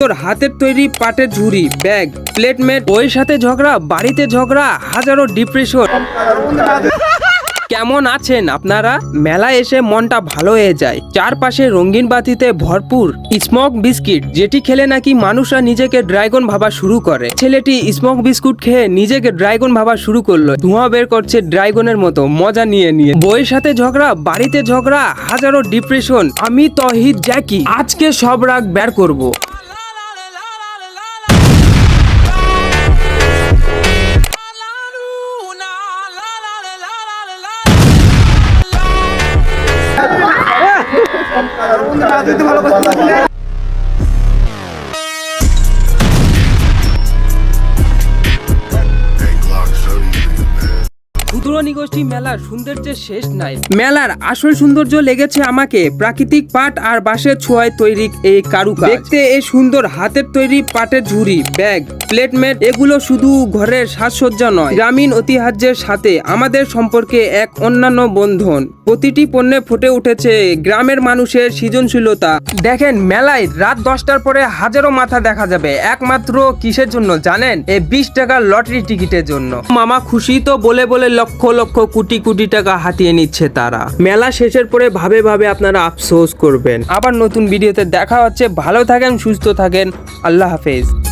তোর হাতের তৈরি পাটের ঝুড়ি, ব্যাগ প্লেটমেট ওই সাথে ঝগড়া, বাড়িতে ঝগড়া, হাজারো ডিপ্রেশন কেমন আছেন আপনারা? মেলায় এসে মনটা ভালো হয়ে যায়। চারপাশে রঙিন বাতিতে ভরপুর স্মক বিস্কিট যেটি খেলে নাকি মানুষরা নিজেকে ড্রাগন ভাবা শুরু করে। ছেলেটি স্মক বিস্কুট খেয়ে নিজেকে ড্রাগন ভাবা শুরু করল। ধোঁয়া বের করছে ড্রাগনের মতো, মজা নিয়ে নিয়ে। বইয়ের সাথে ঝগড়া, বাড়িতে ঝগড়া, হাজারো ডিপ্রেশন আমি তহিদ জ্যাকি। আজকে সব রাগ বের করব। ক্ষুদ্র নিগোষ্ঠী মেলার সৌন্দর্যের শেষ নাই। মেলার আসল সৌন্দর্য লেগেছে আমাকে প্রাকৃতিক পাট আর বাঁশের ছোঁয়ায় তৈরি এই কারুকাজ। দেখতে এই সুন্দর হাতের তৈরি পাটের ঝুড়ি ব্যাগ প্লেটমেট এগুলো শুধু ঘরের সাজসজ্জা নয় গ্রামীণ ঐতিহ্যের সাথে আমাদের সম্পর্কে এক অন্যান্য বন্ধন। প্রতিটি পণ্যে ফুটে উঠেছে গ্রামের মানুষের সৃজনশীলতা। দেখেন, মেলায় রাত দশটার পরে হাজারো মাথা দেখা যাবে। একমাত্র কিসের জন্য জানেন? এই বিশ টাকার লটারি টিকিটের জন্য। মামা খুশি তো বলে বলে লক্ষ লক্ষ কোটি কোটি টাকা হাতিয়ে নিচ্ছে তারা। মেলা শেষের পরে ভাবে ভাবে আপনারা আফসোস করবেন। আবার নতুন ভিডিওতে দেখা হচ্ছে। ভালো থাকেন, সুস্থ থাকেন। আল্লাহ হাফেজ।